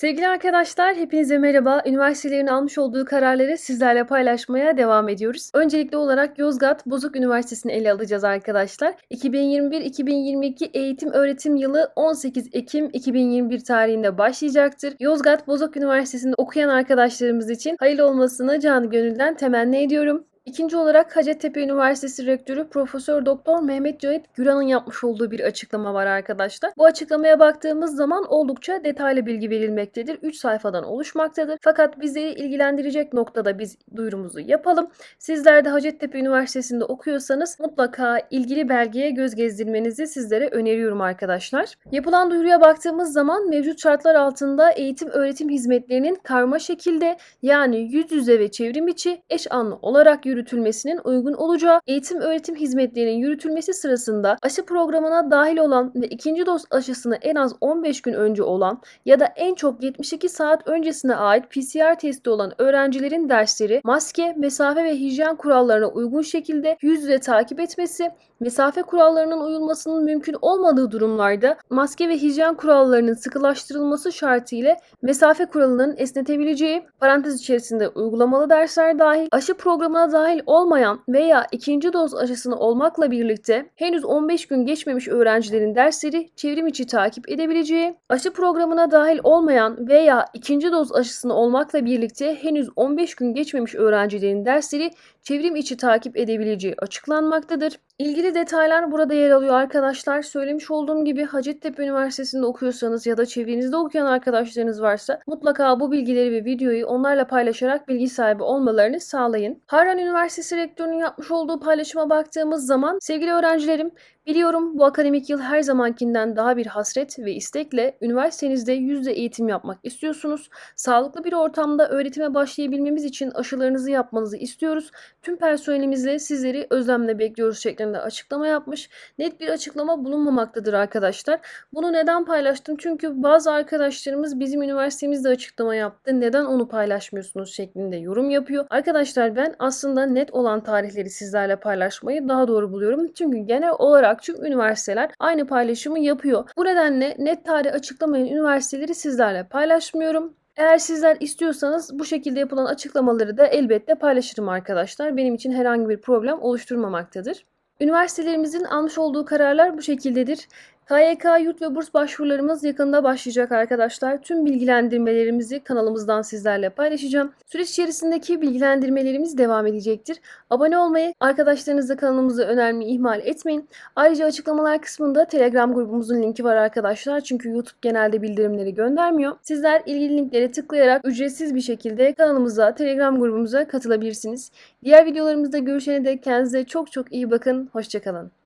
Sevgili arkadaşlar, hepinize merhaba. Üniversitelerin almış olduğu kararları sizlerle paylaşmaya devam ediyoruz. Öncelikli olarak Yozgat Bozuk Üniversitesi'ni ele alacağız arkadaşlar. 2021-2022 eğitim öğretim yılı 18 Ekim 2021 tarihinde başlayacaktır. Yozgat Bozok Üniversitesi'nde okuyan arkadaşlarımız için hayırlı olmasını canı gönülden temenni ediyorum. İkinci olarak Hacettepe Üniversitesi Rektörü Profesör Doktor Mehmet Cahit Güran'ın yapmış olduğu bir açıklama var arkadaşlar. Bu açıklamaya baktığımız zaman oldukça detaylı bilgi verilmektedir. 3 sayfadan oluşmaktadır. Fakat bizleri ilgilendirecek noktada biz duyurumuzu yapalım. Sizler de Hacettepe Üniversitesi'nde okuyorsanız mutlaka ilgili belgeye göz gezdirmenizi sizlere öneriyorum arkadaşlar. Yapılan duyuruya baktığımız zaman mevcut şartlar altında eğitim öğretim hizmetlerinin karma şekilde yani yüz yüze ve çevrim içi eş anlı olarak yürütülmesinin uygun olacağı, eğitim öğretim hizmetlerinin yürütülmesi sırasında aşı programına dahil olan ve ikinci doz aşısını en az 15 gün önce olan ya da en çok 72 saat öncesine ait PCR testi olan öğrencilerin dersleri maske, mesafe ve hijyen kurallarına uygun şekilde yüz yüze takip etmesi, mesafe kurallarının uyulmasının mümkün olmadığı durumlarda maske ve hijyen kurallarının sıkılaştırılması şartıyla mesafe kuralının esnetebileceği, parantez içerisinde uygulamalı dersler dahil, aşı programına dahil olmayan veya ikinci doz aşısını olmakla birlikte henüz 15 gün geçmemiş öğrencilerin dersleri çevrim içi takip edebileceği, aşı programına dahil olmayan veya ikinci doz aşısını olmakla birlikte henüz 15 gün geçmemiş öğrencilerin dersleri çevrim içi takip edebileceği açıklanmaktadır. İlgili detaylar burada yer alıyor arkadaşlar. Söylemiş olduğum gibi Hacettepe Üniversitesi'nde okuyorsanız ya da çevrenizde okuyan arkadaşlarınız varsa mutlaka bu bilgileri ve videoyu onlarla paylaşarak bilgi sahibi olmalarını sağlayın. Harran Üniversitesi Rektörü'nün yapmış olduğu paylaşıma baktığımız zaman sevgili öğrencilerim Biliyorum bu akademik yıl her zamankinden daha bir hasret ve istekle üniversitenizde yüzde eğitim yapmak istiyorsunuz. Sağlıklı bir ortamda öğretime başlayabilmemiz için aşılarınızı yapmanızı istiyoruz. Tüm personelimizle sizleri özlemle bekliyoruz şeklinde açıklama yapmış. Net bir açıklama bulunmamaktadır arkadaşlar. Bunu neden paylaştım? Çünkü bazı arkadaşlarımız bizim üniversitemizde açıklama yaptı. Neden onu paylaşmıyorsunuz şeklinde yorum yapıyor. Arkadaşlar ben aslında net olan tarihleri sizlerle paylaşmayı daha doğru buluyorum. Çünkü genel olarak tüm üniversiteler aynı paylaşımı yapıyor. Bu nedenle net tarih açıklamayan üniversiteleri sizlerle paylaşmıyorum. Eğer sizler istiyorsanız bu şekilde yapılan açıklamaları da elbette paylaşırım arkadaşlar. Benim için herhangi bir problem oluşturmamaktadır. Üniversitelerimizin almış olduğu kararlar bu şekildedir. KYK yurt ve burs başvurularımız yakında başlayacak arkadaşlar. Tüm bilgilendirmelerimizi kanalımızdan sizlerle paylaşacağım. Süreç içerisindeki bilgilendirmelerimiz devam edecektir. Abone olmayı, arkadaşlarınızla kanalımızı önermeyi ihmal etmeyin. Ayrıca açıklamalar kısmında Telegram grubumuzun linki var arkadaşlar. Çünkü YouTube genelde bildirimleri göndermiyor. Sizler ilgili linklere tıklayarak ücretsiz bir şekilde kanalımıza, Telegram grubumuza katılabilirsiniz. Diğer videolarımızda görüşene dek kendinize çok çok iyi bakın. Hoşçakalın.